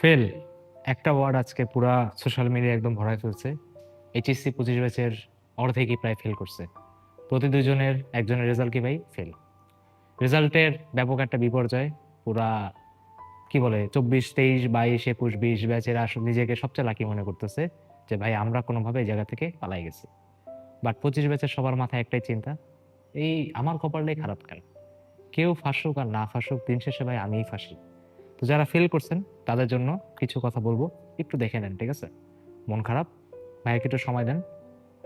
Fail. একটা word আজকে পুরা সোশ্যাল মিডিয়া একদম ভরায় ফেলছে। এইচএসসি পঁচিশ ব্যাচের অর্ধেকই প্রায় ফেল করছে। প্রতি দুজনের, একজনের রেজাল্ট কি ভাই? ফেল রেজাল্টের ব্যাপক একটা বিপর্যয়, পুরা কি বলে, চব্বিশ, তেইশ, বাইশ, একুশ, বিশ ব্যাচের আসলে নিজেকে সবচেয়ে লাকি মনে করতেছে যে ভাই আমরা কোনোভাবে এই জায়গা থেকে পালাই গেছি। বাট পঁচিশ ব্যাচের সবার মাথায় একটাই চিন্তা, এই আমার কপালটাই খারাপ কেন? কেউ ফাঁসুক আর না ফাঁসুক, দিন শেষে ভাই আমিই ফাঁসি। তো যারা ফেল করছেন, তাদের জন্য কিছু কথা বলব। একটু দেখে নেন, ঠিক আছে? মন খারাপ? ভাইকে একটু সময় দেন।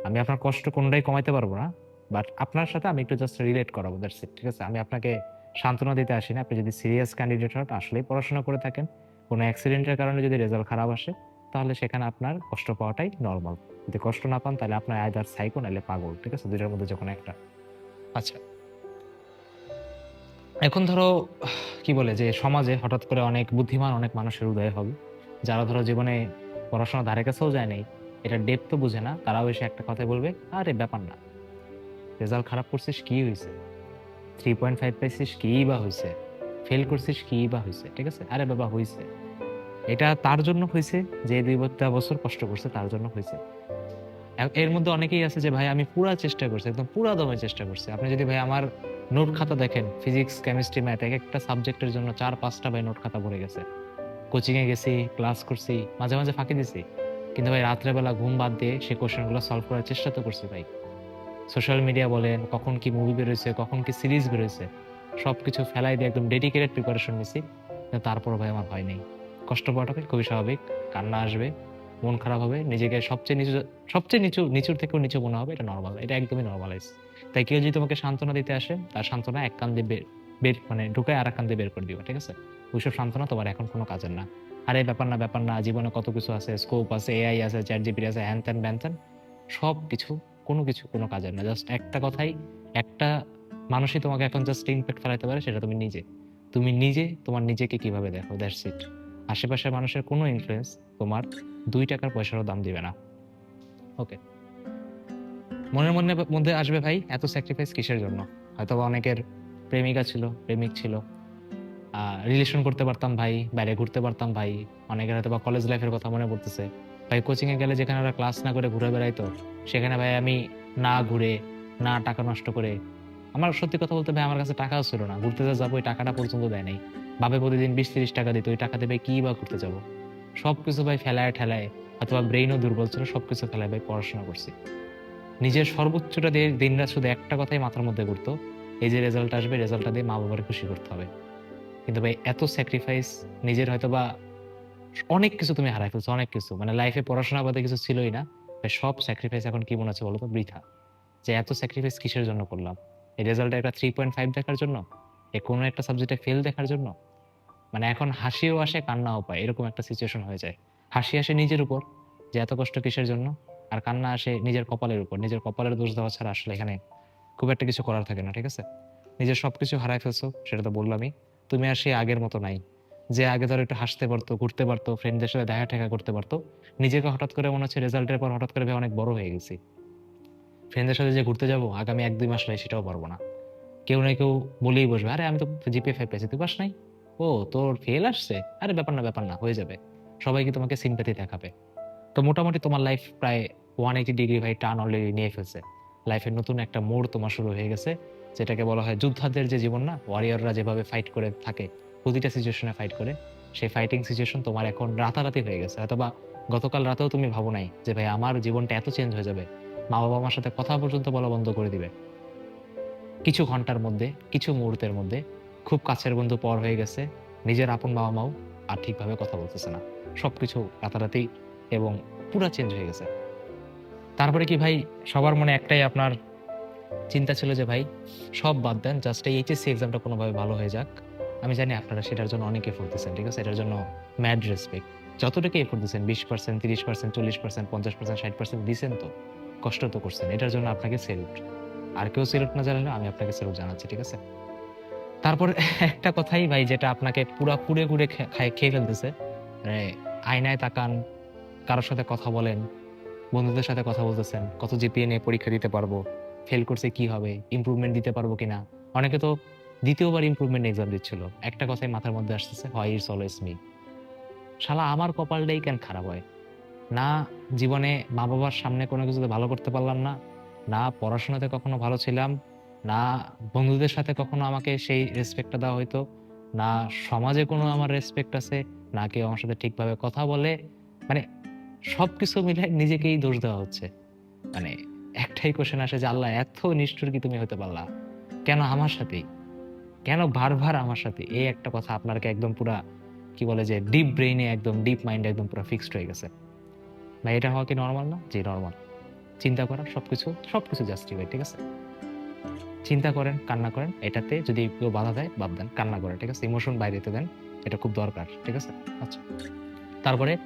আমি আপনার কষ্ট কোনটাই কমাইতে পারব না বাট আপনার সাথে আমি একটু জাস্ট রিলেট করাবো দ্যাটস ইট ঠিক আছে? আমি আপনাকে সান্ত্বনা দিতে আসি না আপনি যদি সিরিয়াস ক্যান্ডিডেট হন, আসলেই পড়াশোনা করে থাকেন। কোনো অ্যাক্সিডেন্টের কারণে যদি রেজাল্ট খারাপ আসে, তাহলে সেখানে আপনার কষ্ট পাওয়াটাই নর্মাল যদি কষ্ট না পান, তাহলে আপনার আয়দার সাইকো নাহলে পাগল, ঠিক আছে? দুইটার মধ্যে যখন একটা। আচ্ছা। এখন ধরো, কি বলে যে সমাজে হঠাৎ করে অনেক বুদ্ধিমান অনেক মানুষের উদয় হবে, যারা ধরো জীবনে পড়াশোনা ধারে কাছেও যায় নাই এটা ডেপ তো বুঝে না, তারাও এসে একটা কথা বলবে, আরে, ব্যাপার না। রেজাল্ট খারাপ করছিস, কি হয়েছে থ্রি পয়েন্ট ফাইভ পাইছিস, কি বা হয়েছে ফেল করছিস, কি বা হয়েছে ঠিক আছে? আরে বাবা হয়েছে এটা তার জন্য হয়েছে যে দুই বছর কষ্ট করছে, তার জন্য হয়েছে এর মধ্যে অনেকেই আছে যে, ভাই, আমি পুরা চেষ্টা করছি, একদম পুরা দমে চেষ্টা করছি। আপনি যদি, ভাই, আমার নোট খাতা দেখেন ফিজিক্স কেমিস্ট্রি ম্যাথ এক একটা সাবজেক্টের জন্য চার, পাঁচটা ভাই নোট খাতা ভরে গেছে। কোচিং এ গেছি ক্লাস করছি, মাঝে মাঝে ফাঁকি দিছি। কিন্তু ভাই রাত্রেবেলা ঘুম বাদ দিয়ে সেই কোশ্চেনগুলো সলভ করার চেষ্টা তো করছি ভাই। সোশ্যাল মিডিয়া বলেন, কখন কি মুভি বেরোয়েছে কখন কি সিরিজ বেরোয়েছে সব কিছু ফেলাই দিয়ে একদম ডেডিকেটেড প্রিপারেশন নিছি তারপরও ভাই আমার হয় নেই। কষ্ট পাওয়াটা খুবই স্বাভাবিক, কান্না আসবে, মন খারাপ হবে, নিজেকে সবচেয়ে নিচু সবচেয়ে নিচু, নিচুর থেকেও নিচু মনে হবে, এটা নর্মাল এটা একদমই নর্মালাইজ তাই কেউ যদি তোমাকে সান্ত্বনা দিতে আসে, তার সান্ত্বনা এক কান দিয়ে বের মানে ঢুকায় আর এক কান দিয়ে বের করে দিবা, ঠিক আছে? ওইসব সান্ত্বনা তোমার এখন কোনো কাজের না। আরে ব্যাপার না ব্যাপার না, জীবনে কত কিছু আছে স্কোপ আছে এআই আছে চ্যাট জিপিটি আছে, হ্যান ত্যান ব্যান ত্যান, সব কিছু, কোনো কিছু, কোনো কাজের না। জাস্ট একটা কথাই, একটা মানুষই তোমাকে এখন জাস্ট ইম্প্যাক্ট ফেলাইতে পারে, সেটা তুমি নিজে। তুমি নিজে তোমার নিজেকে কীভাবে দেখো দ্যাটস ইট আশেপাশের মানুষের কোনো ইনফ্লুয়েন্স তোমার দুই টাকার পয়সারও দাম দিবে না। ওকে মনের মনে মধ্যে আসবে ভাই, এত স্যাক্রিফাইস কিসের জন্য? হয়তো অনেকের প্রেমিকা ছিল, প্রেমিক ছিল। রিলেশন করতে পারতাম ভাই, বাইরে ঘুরতে পারতাম ভাই, অনেকের হয়তো বা কলেজ লাইফের কথা মনে পড়তেছে। ভাই কোচিং এ গেলে যেখানে ওরা ক্লাস না করে ঘুরে বেড়াইতো সেখানে ভাই আমি না ঘুরে, না টাকা নষ্ট করে, আমার সত্যি কথা বলতে ভাই, আমার কাছে টাকাও ছিল না। ঘুরতে যা যাব, ওই টাকাটা পর্যন্ত দেয় নাই। বাবে প্রতিদিন বিশ তিরিশ টাকা দিত, ওই টাকা দেবে কি বা ঘুরতে যাব? সবকিছু ভাই ফেলায় ঠেলায় অথবা ব্রেইনও দুর্বল ছিল, সবকিছু ফেলায় ভাই পড়াশোনা করছি। নিজের সর্বোচ্চটা দিয়ে দিন রাত শুধু একটা কথাই মাথার মধ্যে ঘুরতো, এই যে রেজাল্ট আসবে রেজাল্টটা দিয়ে মা বাবার খুশি করতে হবে। কিন্তু ভাই, এত স্যাক্রিফাইস নিজের হয়তো বা অনেক কিছু তুমি হারাই ফেলছো, অনেক কিছু। মানে লাইফে পড়াশোনা বাদে কিছু ছিলই না। সব স্যাক্রিফাইস এখন কি মনে হচ্ছে বলো তো বৃথা। যে এত স্যাক্রিফাইস কিসের জন্য করলাম? এই রেজাল্টে একটা থ্রি পয়েন্ট ফাইভ দেখার জন্য? এ কোনো একটা সাবজেক্টে ফেল দেখার জন্য? মানে এখন হাসিও আসে, কান্নাও পায়। এরকম একটা সিচুয়েশন হয়ে যায়। হাসি আসে নিজের উপর যে এত কষ্ট কিসের জন্য? আর কান্না আসে নিজের কপালের উপর। নিজের কপালের দোষ দেওয়া ছাড়া আসলে এখানে খুব একটা কিছু করার থাকে না, ঠিক আছে? নিজের সবকিছু হারাই ফেলছো, সেটা তো বললামই। তুমি আর সেই আগের মতো নাই। যে আগে ধরো একটু হাসতে পারতো, ঘুরতে পারতো ফ্রেন্ডদের সাথে দেখা ঠেকা করতে পারতো, নিজেকে হঠাৎ করে মনে হচ্ছে রেজাল্টের পর হঠাৎ করে অনেক বড় হয়ে গেছি। ফ্রেন্ডদের সাথে যে ঘুরতে যাব, আগামী এক দুই মাস নাই, সেটাও পারব না। কেউ না কেউ বলেই বসবে, আরে, আমি তো জিপে ফাইভ পেয়েছি, তুই পাস নাই? ও, তোর ফেল আসছে? আরে, ব্যাপার না ব্যাপার না, হয়ে যাবে। সবাই কি তোমাকে সিম্পাথি দেখাবে। তো মোটামুটি তোমার লাইফ প্রায় ওয়ান এইটি ডিগ্রি ভাই টান অলরেডি নিয়ে ফেলছে। লাইফের নতুন একটা মোড় তোমার শুরু হয়ে গেছে, যেটাকে বলা হয় যোদ্ধাদের যে জীবন না ওয়ারিয়ররা যেভাবে ফাইট করে থাকে, প্রতিটা সিচুয়েশনে ফাইট করে, সেই ফাইটিং সিচুয়েশন তোমার এখন রাতারাতি হয়ে গেছে। অথবা গতকাল রাতেও তুমি ভাবো নাই যে, ভাই, আমার জীবনটা এত চেঞ্জ হয়ে যাবে। মা বাবা আমার সাথে কথা পর্যন্ত বলা বন্ধ করে দিবে। কিছু ঘণ্টার মধ্যে, কিছু মুহূর্তের মধ্যে খুব কাছের বন্ধু পর হয়ে গেছে, নিজের আপন বাবা মাও আর ঠিকভাবে কথা বলতেছে না। সবকিছু রাতারাতি এবং পুরা চেঞ্জ হয়ে গেছে। তারপরে কি ভাই, সবার মনে একটাই আপনার চিন্তা ছিল যে ভাই, সব বাদ দেন জাস্ট এই এইচএসসি এক্সামটা কোনোভাবে ভালো হয়ে যাক। আমি জানি আপনারা সেটার জন্য অনেক এফোর্ট দিচ্ছেন, ঠিক আছে? এটার জন্য ম্যাড রেসপেক্ট যতটুকু এফোর্ট দিচ্ছেন, বিশ পার্সেন্ট তিরিশ পার্সেন্ট চল্লিশ পার্সেন্ট পঞ্চাশ পার্সেন্ট ষাট পার্সেন্ট দিচ্ছেন তো, কষ্ট তো করছেন। এটার জন্য আপনাকে সেলুট আর কেউ সেলুট না জানালে আমি আপনাকে সেলুট জানাচ্ছি, ঠিক আছে? তারপর একটা কথাই ভাই, যেটা আপনাকে পুরা কুড়ে কুড়ে খেয়ে ফেলতেছে। মানে আয়নায় তাকান, কারোর সাথে কথা বলেন বন্ধুদের সাথে কথা বলতেছেন, কত জিপিএ নিয়ে পরীক্ষা দিতে পারব ফেল করছে কি হবে ইমপ্রুভমেন্ট দিতে পারব কিনা। অনেকে তো দ্বিতীয়বার ইম্প্রুভমেন্ট এক্সাম দিচ্ছিল, একটা কথাই মাথার মধ্যে আসতেছে হয় ইটস অলওয়েজ মি শালা, আমার কপালটাই কেন খারাপ হয়? না জীবনে মা বাবার সামনে কোনো কিছুতে ভালো করতে পারলাম না না পড়াশোনাতে কখনো ভালো ছিলাম, না বন্ধুদের সাথে কখনো আমাকে সেই রেসপেক্টটা দেওয়া হইতো, না সমাজে কোনো আমার রেসপেক্ট আছে, না কেউ আমার সাথে ঠিকভাবে কথা বলে। মানে সব কিছু মিলে নিজেকেই দোষ দেওয়া হচ্ছে। মানে একটাই কোশ্চেন আসে যে, আল্লাহ, এত নিষ্ঠুর কি তুমি হতে পারলা? কেন আমার সাথেই কেন বারবার আমার সাথে? এই একটা কথা আপনাকে একদম পুরা, কি বলে যে ডিপ ব্রেইনে একদম ডিপ মাইন্ডে একদম পুরো ফিক্সড হয়ে গেছে। ভাই এটা হওয়া কি নর্মাল না? যে নর্মাল চিন্তা করা সবকিছু সবকিছু জাস্টিফাই ঠিক আছে? চিন্তা করেন, কান্না করেন, এটাতে যদি কেউ বাধা দেয়, বাদ দেন, কান্না করে ঠিক আছে? ইমোশন বাইরেতে দেন, এটা খুব দরকার, ঠিক আছে? আচ্ছা। তারপরে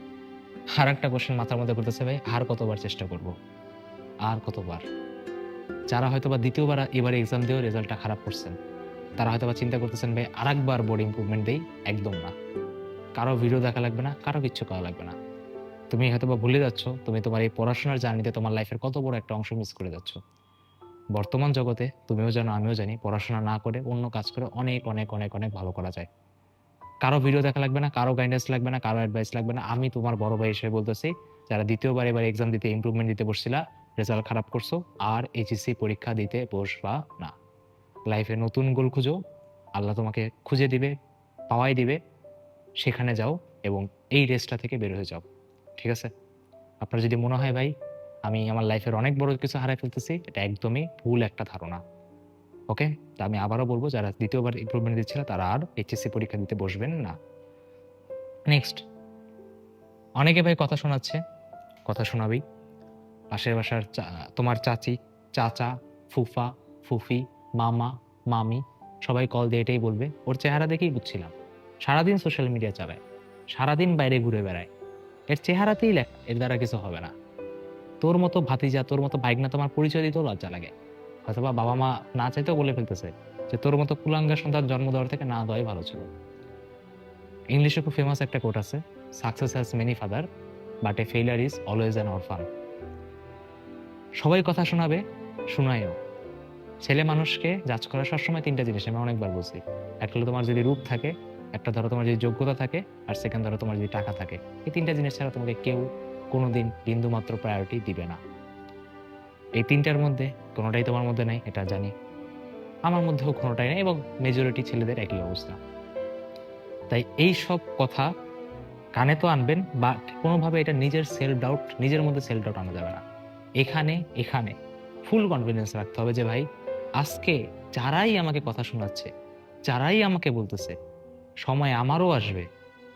আর একটা কোশ্চেন মাথার মধ্যে করতেছে ভাই, আর কতবার চেষ্টা করব? আর কতবার? যারা হয়তো বা দ্বিতীয়বার, এবারে এক্সাম দিয়েও রেজাল্টটা খারাপ করছেন, তারা হয়তো বা চিন্তা করতেছেন, ভাই আর একবার বোর্ড ইম্প্রুভমেন্ট দেই? একদম না। কারও ভিডিও দেখা লাগবে না, কারও কিচ্ছু করা লাগবে না। তুমি হয়তো বা ভুলে যাচ্ছ, তুমি তোমার এই পড়াশোনার জার্নিতে তোমার লাইফের কত বড় একটা অংশ মিস করে যাচ্ছ। বর্তমান জগতে, তুমিও জানো, আমিও জানি, পড়াশোনা না করে অন্য কাজ করে অনেক অনেক অনেক অনেক ভালো করা যায়। কারও ভিডিও দেখা লাগবে না, কারও গাইডেন্স লাগবে না, কারও অ্যাডভাইস লাগবে না। আমি তোমার বড় ভাই হিসেবে বলতেছি, যারা দ্বিতীয়বার এবার এক্সাম দিতে ইম্প্রুভমেন্ট দিতে বসছিলা রেজাল্ট খারাপ করছ, আর এইচএসসি পরীক্ষা দিতে বসবা না। লাইফে নতুন গোল খুঁজো, আল্লাহ তোমাকে খুঁজে দিবে, পাওয়াই দিবে, সেখানে যাও এবং এই রেসটা থেকে বের হয়ে যাও। ঠিক আছে? আপনার যদি মনে হয় ভাই, আমি আমার লাইফের অনেক বড় কিছু হারাই ফেলতেছি, এটা একদমই ভুল একটা ধারণা। ওকে? তা আমি আবারও বলব, যারা দ্বিতীয়বার ইমপ্রুভমেন্ট দিচ্ছিল, তারা আর এইচএসসি পরীক্ষা দিতে বসবেন না। নেক্সট অনেকে ভাই কথা শোনাচ্ছে, কথা শোনাবেই। পাশের বাসার তোমার চাচি, চাচা, ফুফা, ফুফি, মামা, মামি, সবাই কল দিয়ে এটাই বলবে। ওর চেহারা দেখেই বুঝছিলাম। সারাদিন সোশ্যাল মিডিয়া চালায়, সারাদিন বাইরে ঘুরে বেড়ায়। এর চেহারাতেই লেখ, এর দ্বারা কিছু হবে না। তোর মতো ভাতিজা, তোর মতো বাইক না তোমার পরিচয় দিতেও লজ্জা লাগে। হয়তোবা বাবা মা না চাইতেও বলে ফেলতেছে যে তোর মতো কুলাঙ্গা সন্তান জন্ম দেওয়ার থেকে না দেওয়াই ভালো ছিল। ইংলিশে খুব ফেমাস একটা কোট আছে success has many father but a failure is always an orphan সবাই কথা শোনাবে শোনায়ও ছেলে মানুষকে জাজ করা সবসময় তিনটা জিনিস, আমি অনেকবার বলছি। একটা হলো তোমার যদি রূপ থাকে, একটা ধরো তোমার যদি যোগ্যতা থাকে, আর সেকেন্ড ধরো তোমার যদি টাকা থাকে। এই তিনটা জিনিস ছাড়া তোমাকে কেউ কোনোদিন বিন্দু মাত্র প্রায়োরিটি দিবে না। এই তিনটার মধ্যে কোনোটাই তোমার মধ্যে নাই, এটা জানি। আমার মধ্যেও কোনোটাই নেই এবং মেজরিটি ছেলেদের একই অবস্থা। তাই এই সব কথা কানে তো আনবেন বা কোনোভাবে এটা নিজের সেলফ ডাউট নিজের মধ্যে সেলফ ডাউট আনা যাবে না। এখানে এখানে ফুল কনফিডেন্স রাখতে হবে যে, ভাই, আজকে যারাই আমাকে কথা শোনাচ্ছে, যারাই আমাকে বলতেছে, সময় আমারও আসবে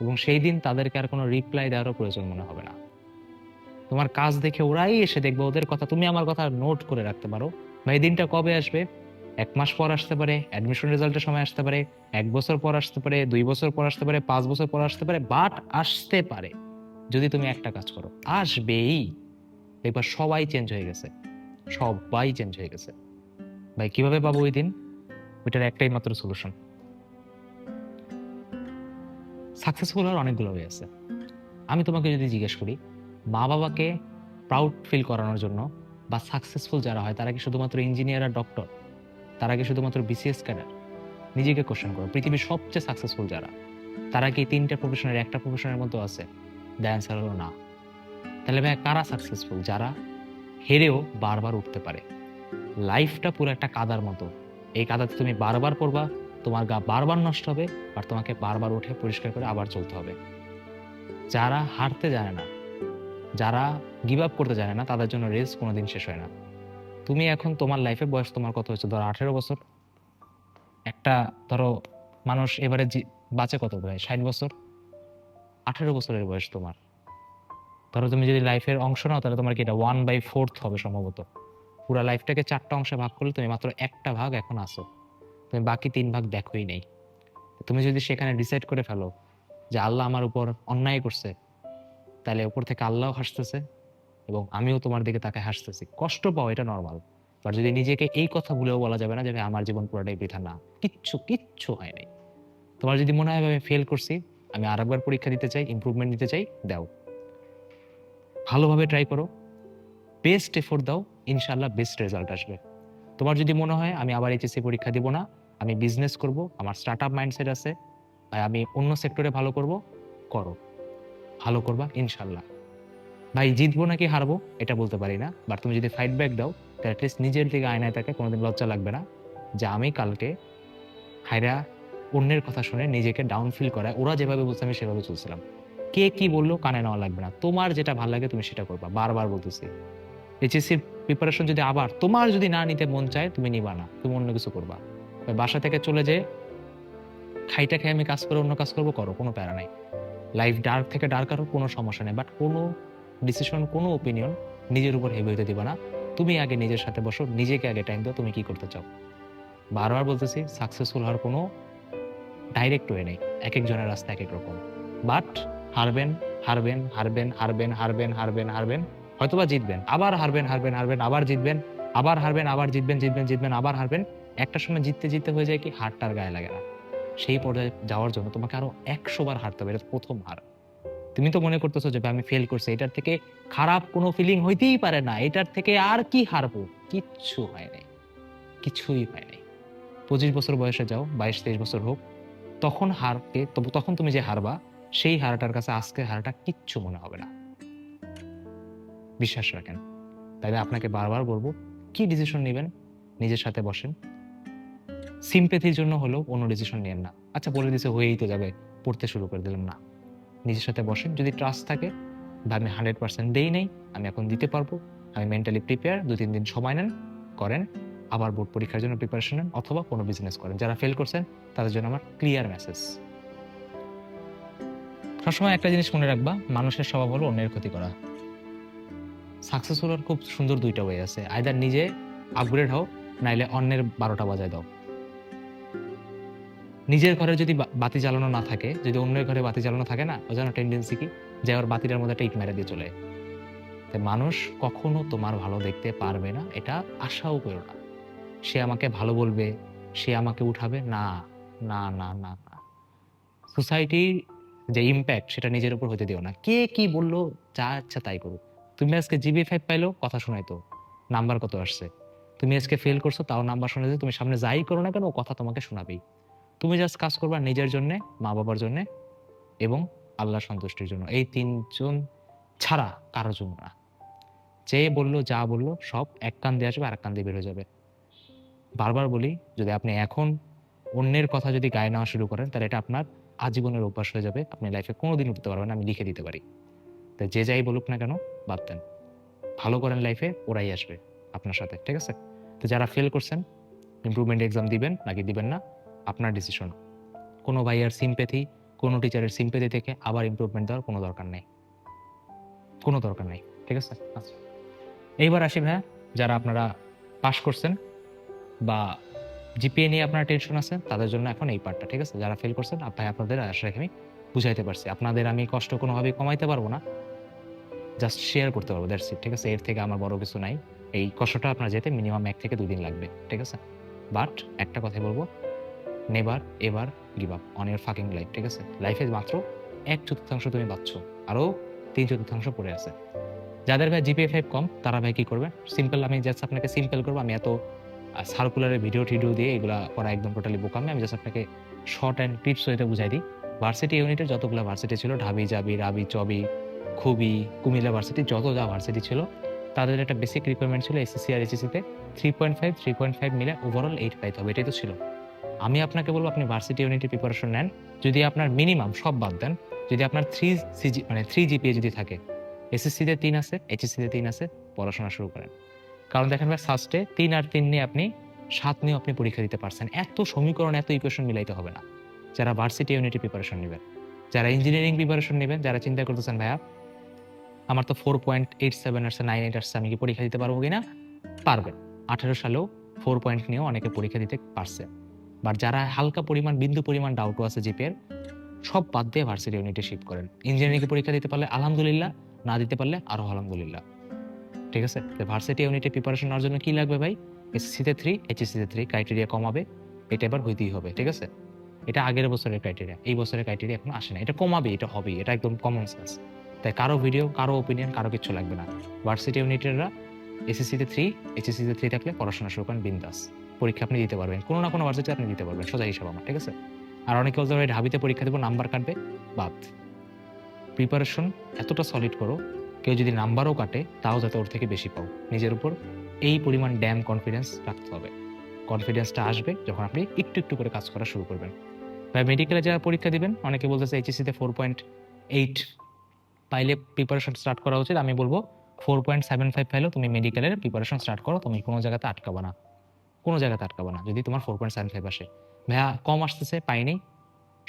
এবং সেই দিন তাদেরকে আর কোনো রিপ্লাই দেওয়ারও প্রয়োজন মনে হবে না। তোমার কাজ দেখে ওরাই এসে দেখবে, ওদের কথা তুমি আমার কথা নোট করে রাখতে পারো। ভাই দিনটা কবে আসবে? এক মাস পর আসতে পারে অ্যাডমিশন রেজাল্টের সময় আসতে পারে, এক বছর পর আসতে পারে, দুই বছর পর আসতে পারে, পাঁচ বছর পর আসতে পারে বাট আসতে পারে। যদি তুমি একটা কাজ করো, আসবেই। দেখবা সবাই চেঞ্জ হয়ে গেছে। সবাই চেঞ্জ হয়ে গেছে। ভাই, কীভাবে পাবো ওই দিন? ওইটার একটাই মাত্র সলিউশন সাকসেসফুল হওয়ার অনেকগুলো হয়ে আছে। আমি তোমাকে যদি জিজ্ঞেস করি মা বাবাকে প্রাউড ফিল করানোর জন্য বা সাকসেসফুল যারা হয়, তারা কি শুধুমাত্র ইঞ্জিনিয়ার আর ডক্টর তারা কি শুধুমাত্র বিসিএস ক্যাডার নিজেকে কোশ্চেন করো। পৃথিবীর সবচেয়ে সাকসেসফুল যারা, তারা কি তিনটা প্রফেশনের একটা প্রফেশনের মতো আছে? দ্য অ্যান্সার হলো না। তাহলে ভাই কারা সাকসেসফুল যারা হেরেও বারবার উঠতে পারে। লাইফটা পুরো একটা কাদার মতো। এই কাদাতে তুমি বারবার পড়বা, তোমার গা বারবার নষ্ট হবে আর তোমাকে বারবার উঠে পরিষ্কার করে আবার চলতে হবে। যারা হারতে জানে না যারা গিভ আপ করতে জানে না, তাদের জন্য রেস কোনোদিন শেষ হয় না। তুমি এখন তোমার লাইফে বয়স তোমার কত হচ্ছে ধরো আঠেরো বছর। একটা ধরো মানুষ এবারে বাঁচে কত ভাই ষাট বছর। আঠেরো বছরের বয়স তোমার। ধরো তুমি যদি লাইফের অংশ নাও, তাহলে তোমার কি এটা ওয়ান বাই ফোর্থ হবে সম্ভবত। পুরো লাইফটাকে চারটা অংশে ভাগ করলে তুমি মাত্র একটা ভাগ এখন আসো তুমি বাকি তিন ভাগ দেখোই নেই। তুমি যদি সেখানে ডিসাইড করে ফেলো যে আল্লাহ আমার উপর অন্যায় করছে তাহলে উপর থেকে আল্লাহ হাসতেছে এবং আমিও তোমার দিকে তাকে হাসতেছি। কষ্ট পাও, এটা নর্মাল বাট যদি নিজেকে এই কথা ভুলেও বলা যাবে না যে আমার জীবন পুরোটাই বৃথা। না, কিচ্ছু কিচ্ছু হয় নাই। তোমার যদি মনে হয় আমি ফেল করছি, আমি আরেকবার পরীক্ষা দিতে চাই ইমপ্রুভমেন্ট দিতে চাই, দাও। ভালোভাবে ট্রাই করো। বেস্ট এফোর্ট দাও ইনশাল্লাহ বেস্ট রেজাল্ট আসবে। তোমার যদি মনে হয়, আমি আবার এইচএসসি পরীক্ষা দিব না, আমি বিজনেস করব, আমার স্টার্ট আপ মাইন্ডসেট আছে আমি অন্য সেক্টরে ভালো করব, করো। ভালো করবা, ইনশাল্লাহ। ভাই, জিতবো নাকি হারবো এটা বলতে পারি না বাট তুমি যদি ফাইট ব্যাক দাও, তাহলে অ্যাটলিস্ট নিজের দিকে আয়নায় তাকে কোনোদিন লজ্জা লাগবে না। যে আমি কালকে হাইরা অন্যের কথা শুনে নিজেকে ডাউন ফিল করায়, ওরা যেভাবে বলছে আমি সেভাবে চলছিলাম। কে কি বলল কানে নেওয়া লাগবে না। তোমার যেটা ভালো লাগে তুমি সেটা করবা, বারবার বলতেছি। এইচএসসির প্রিপারেশন যদি আবার তোমার যদি না নিতে মন চায়, তুমি নিবা না, তুমি অন্য কিছু করবা। বাসা থেকে চলে যে খাইটা খেয়ে আমি কাজ করে অন্য কাজ করব, করো, কোনো প্যারা নাই। লাইফ ডার্ক থেকে ডার্ক আরও কোনো সমস্যা নেই বাট কোনো ডিসিশন কোনো ওপিনিয়ন নিজের উপর হেভি হতে দিবা না। তুমি আগে নিজের সাথে বসো, নিজেকে আগে টাইম দাও, তুমি কি করতে চাও? বারবার বলতেছি সাকসেসফুল হওয়ার কোনো ডাইরেক্ট ওয়ে নেই এক একজনের রাস্তা এক এক রকম। বাট হারবেন হারবেন হারবেন হারবেন হারবেন হারবেন হারবেন, হয়তোবা জিতবেন, আবার হারবেন হারবেন হারবেন, আবার জিতবেন, আবার হারবেন, আবার জিতবেন জিতবেন জিতবেন, আবার হারবেন। একটা সময় জিততে জিততে হয়ে যায় কি হারটার গায়ে লাগে না। সেই পর্যায়ে যাওয়ার জন্য তোমাকে আরও একশো বার হারতে হবে, এটা প্রথম হার। তুমি তো মনে করতেছো যে আমি ফেল করছি। এটার থেকে খারাপ কোনো ফিলিং হইতেই পারে না। এটার থেকে আর কি হারবো? কিচ্ছু হয় নাই। কিছুই হয় নাই। পঁচিশ বছর বয়সে যাও, বাইশ, তেইশ বছর হোক, তখন হারকে তখন তুমি যে হারবা, সেই হারাটার কাছে আজকে হারাটা কিচ্ছু মনে হবে না। বিশ্বাস রাখেন। তাই আপনাকে বারবার বলব, কি ডিসিশন নেবেন? নিজের সাথে বসেন। সিম্পেথির জন্য হলেও অন্য ডিসিশন নেন না। আচ্ছা বলে দিছে হয়েই তো যাবে, পড়তে শুরু করে দিলাম, না। নিজের সাথে বসেন, যদি ট্রাস্ট থাকে, বা আমি হান্ড্রেড পার্সেন্ট দেই নেই, আমি এখন দিতে পারব, আমি মেন্টালি প্রিপেয়ার দু তিন দিন সময় নেন, করেন, আবার বোর্ড পরীক্ষার জন্য প্রিপারেশন নেন, অথবা কোনো বিজনেস করেন। যারা ফেল করছেন, তাদের জন্য আমার ক্লিয়ার মেসেজ সবসময় একটা জিনিস মনে রাখবা, মানুষের স্বভাব হলো অন্যের ক্ষতি করা। সাকসেসফুল হওয়ার খুব সুন্দর দুইটা ওয়ে আছে। আইদার নিজে আপগ্রেড হও, নাইলে অন্যের বারোটা বাজায় দাও। নিজের ঘরে যদি বাতি জ্বালানো না থাকে, যদি অন্যের ঘরে বাতি জ্বালানো থাকে না জন্য টেন্ডেন্সি কি? যে ওর বাতিটার মধ্যে একটা ইট মেরে দিয়ে চলে মানুষ কখনো তোমার ভালো দেখতে পারবে না, এটা আশাও করো না। সে আমাকে ভালো বলবে, সে আমাকে উঠাবে, না না না না না। সোসাইটির যে ইম্প্যাক্ট সেটা নিজের উপর হতে দিও না। কে কি বলল, যা ইচ্ছা তাই করুক। তুমি আজকে জিবি ফাইভ পাইলো, কথা শোনাইতো নাম্বার কত আসছে? তুমি আজকে ফেল করছ, তাও নাম্বার শোনাইতো তুমি সামনে যাই করো না কেন, ও কথা তোমাকে শোনাবেই। তুমি জাস্ট কাজ করবা নিজের জন্য মা বাবার জন্য এবং আল্লাহ সন্তুষ্টির জন্য। এই তিনজন ছাড়া কারোর জন্য না। যে বলল, যা বলল, সব এক কান দিয়ে আসবে আর এক কান দিয়ে বের হয়ে যাবে। বারবার বলি, যদি আপনি এখন অন্যের কথা যদি গায়ে নেওয়া শুরু করেন, তাহলে এটা আপনার আজীবনের অভ্যাস হয়ে যাবে। আপনি লাইফে কোনোদিন উঠতে পারবেন আমি লিখে দিতে পারি। তাই যে যাই বলুক না কেন, বাদ দেন। ভালো করেন লাইফে ওরাই আসবে আপনার সাথে, ঠিক আছে? তো যারা ফেল করছেন ইমপ্রুভমেন্ট এক্সাম দিবেন, নাকি দিবেন না আপনার ডিসিশন কোনো ভাইয়ার সিম্পেথি কোনো টিচারের সিম্পেথি থেকে আবার ইমপ্রুভমেন্ট দেওয়ার কোনো দরকার নেই। কোনো দরকার নেই, ঠিক আছে? আচ্ছা। এইবার আসি ভাইয়া, যারা আপনারা পাশ করছেন বা জিপিএ নিয়ে আপনার টেনশন আছে, তাদের জন্য এখন এই পার্টটা ঠিক আছে? যারা ফেল করছেন ভাই, আপনাদের আশা রেখে আমি বুঝাইতে পারছি। আপনাদের আমি কষ্ট কোনোভাবেই কমাইতে পারব না। জাস্ট শেয়ার করতে পারব দ্যাটস ইট ঠিক আছে? এর থেকে আমার বড় কিছু নাই। এই কষ্টটা আপনার যেতে মিনিমাম এক থেকে দুই দিন লাগবে, ঠিক আছে? বাট একটা কথাই বলব never, ever, give up on your fucking life ঠিক আছে? লাইফে মাত্র এক চতুর্থাংশ তুমি পাচ্ছ। আরও তিন চতুর্থাংশ পড়ে আছে। যাদের ভাই জিপিএ ফাইভ কম, তারা ভাই কি করবে? সিম্পল আমি জাস্ট আপনাকে সিম্পল করব। আমি এত সার্কুলারের ভিডিও টিডিও দিয়ে এগুলা করা একদম টোটালি বোকামি। আমি জাস্ট আপনাকে শর্ট অ্যান্ড টিপস হইতে বুঝাই দিই। ভার্সিটি ইউনিটের যতগুলো ভার্সিটি ছিল, ঢাবি, জাবি, রাবি, চবি খুবই কুমিল্লা ভার্সিটি যত যা ভার্সিটি ছিল, তাদের একটা বেসিক রিকোয়ারমেন্ট ছিল এসএসসি আর এসএসসিতে three point five three point five মিলে ওভারঅল এইট পাইতে হবে। এটাই তো ছিল। আমি আপনাকে বলব, আপনি ভার্সিটি ইউনিটি প্রিপারেশন নেন। যদি আপনার মিনিমাম সব বাদ দেন, যদি আপনার থ্রি সিজি মানে থ্রি জিপিএ যদি থাকে এসএসসিতে তিন আছে এইচএসসিতে তিন আছে, পড়াশোনা শুরু করেন। কারণ দেখেন ভাই ফার্স্টে তিন আর তিন নিয়ে আপনি, সাত নিয়েও আপনি পরীক্ষা দিতে পারছেন। এত সমীকরণ, এত ইকুয়েশন মিলাইতে হবে না। যারা ভার্সিটি ইউনিটি প্রিপারেশন নেবেন, যারা ইঞ্জিনিয়ারিং প্রিপারেশন নেবেন, যারা চিন্তা করতেছেন, ভাইয়া, আমার তো ফোর পয়েন্ট এইট সেভেন আসছে নাইন এইট আসছে আমি কি পরীক্ষা দিতে পারব কিনা? পারবেন। আঠেরো সালেও ফোর পয়েন্ট নিয়েও অনেকে পরীক্ষা দিতে পারছে। বাট যারা হালকা পরিমাণ, বিন্দু পরিমাণ ডাউটও আছে জিপিএর, সব বাদ দিয়ে ভার্সিটি ইউনিটে শিফট করেন। ইঞ্জিনিয়ারিং পরীক্ষা দিতে পারলে আলহামদুলিল্লাহ, না দিতে পারলে আরও আলহামদুলিল্লাহ। ঠিক আছে? ভার্সিটি ইউনিটে প্রিপারেশন নেওয়ার জন্য কি লাগবে ভাই? এসএসসিতে থ্রি এইচএসসিতে থ্রি ক্রাইটেরিয়া কমাবে, এটা এবার হইতেই হবে, ঠিক আছে? এটা আগের বছরের ক্রাইটেরিয়া এই বছরের ক্রাইটেরিয়া এখন আসে না। এটা কমাবে, এটা হবে এটা একদম কমন সেন্স তাই কারও ভিডিও কারও ওপিনিয়ন কারও কিছু লাগবে না। ভার্সিটি ইউনিটেররা এসএসসিতে থ্রি এইচএসসিতে থ্রি থাকলে পড়াশোনা শুরু করেন বিন্দাস। পরীক্ষা আপনি দিতে পারবেন। কোনো না কোনো ভার্সিটি আপনি দিতে পারবেন, সোজা হিসাব আমার, ঠিক আছে? আর অনেকে বলতে পারে, ঢাবিতে পরীক্ষা দেবো, নাম্বার কাটবে? বাদ। প্রিপারেশন এতটা সলিড করো, কেউ যদি নাম্বারও কাটে, তাও যাতে ওর থেকে বেশি পাও। নিজের উপর এই পরিমাণ ড্যাম কনফিডেন্স রাখতে হবে। কনফিডেন্সটা আসবে যখন আপনি একটু একটু করে কাজ করা শুরু করবেন। ভাই মেডিকেলে যারা পরীক্ষা দিবেন, অনেকে বলতেছে এইচএসিতে ফোর পয়েন্ট এইট পাইলে প্রিপারেশন স্টার্ট করা উচিত। আমি বলব ফোর পয়েন্ট সেভেন ফাইভ পাইলেও তুমি মেডিকেলের প্রিপারেশন স্টার্ট করো, তুমি কোনো জায়গাতে আটকাবো না। কোনো জায়গাতে আটকাবো না, যদি তোমার ফোর পয়েন্ট সেভেন ফাইভ আসে। ভাইয়া, কম আসতেছে, পাইনি।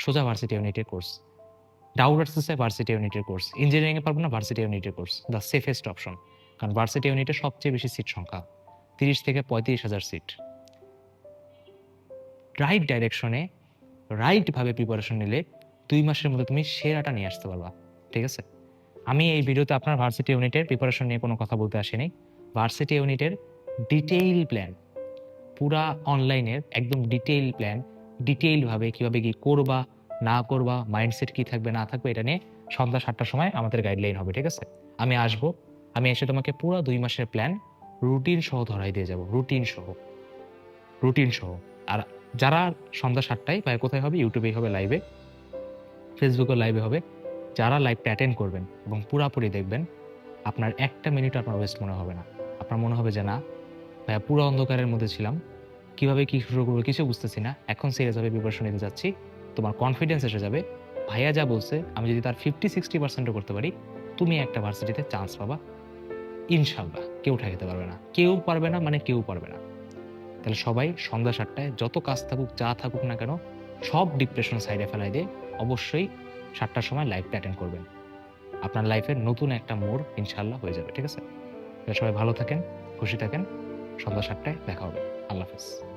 সোজা ভার্সিটি ইউনিটের কোর্স ডাউট আসতেছে ভার্সিটি ইউনিটের কোর্স ইঞ্জিনিয়ারিংয়ে পারব না ভার্সিটি ইউনিটের কোর্স দ্য সেফেস্ট অপশন কারণ ভার্সিটি ইউনিটে সবচেয়ে বেশি সিট সংখ্যা। তিরিশ থেকে পঁয়ত্রিশ হাজার সিট রাইট ডাইরেকশনে রাইটভাবে প্রিপারেশন নিলে দুই মাসের মধ্যে তুমি সেরাটা নিয়ে আসতে পারবা। ঠিক আছে? আমি এই ভিডিওতে আপনার ভার্সিটি ইউনিটের প্রিপারেশন নিয়ে কোনো কথা বলতে আসিনি। ভার্সিটি ইউনিটের ডিটেইল প্ল্যান পুরা অনলাইনের একদম ডিটেইল প্ল্যান ডিটেইলভাবে কীভাবে কি করবা, না করবা মাইন্ডসেট কি থাকবে, না থাকবে, এটা নিয়ে সন্ধ্যা সাতটার সময় আমাদের গাইডলাইন হবে, ঠিক আছে? আমি আসব, আমি এসে তোমাকে পুরো দুই মাসের প্ল্যান রুটিন সহ ধরাই দিয়ে যাব রুটিন সহ। রুটিন সহ। আর যারা সন্ধ্যা সাতটায় বা কোথায় হবে ইউটিউবেই হবে লাইভে ফেসবুকে লাইভে হবে, যারা লাইভটা অ্যাটেন্ড করবেন এবং পুরাপুরি দেখবেন, আপনার একটা মিনিট আপনার ওয়েস্ট মনে হবে না। আপনার মনে হবে যে, না, ভাইয়া, পুরো অন্ধকারের মধ্যে ছিলাম কীভাবে কি শুরু করব কিছু বুঝতেছি না। এখন সিরিয়াসভাবে প্রিপারেশন নিতে যাচ্ছি। তোমার কনফিডেন্স এসে যাবে। ভাইয়া যা বলছে, আমি যদি তার ফিফটি সিক্সটি পার্সেন্টও করতে পারি, তুমি একটা ভার্সিটিতে চান্স পাবা। ইনশাল্লাহ কেউ ঠেকাতে পারবে না। কেউ পারবে না মানে কেউ পারবে না। তাহলে সবাই সন্ধ্যা সাতটায় যত কাজ থাকুক, যা থাকুক না কেন, সব ডিপ্রেশন সাইডে ফেলাই দিয়ে অবশ্যই সাতটার সময় লাইভটা অ্যাটেন্ড করবেন। আপনার লাইফের নতুন একটা মোড় ইনশাল্লাহ হয়ে যাবে, ঠিক আছে? সবাই ভালো থাকেন, খুশি থাকেন। সন্ধ্যা সাতটায় দেখা হবে। আল্লাহ হাফেজ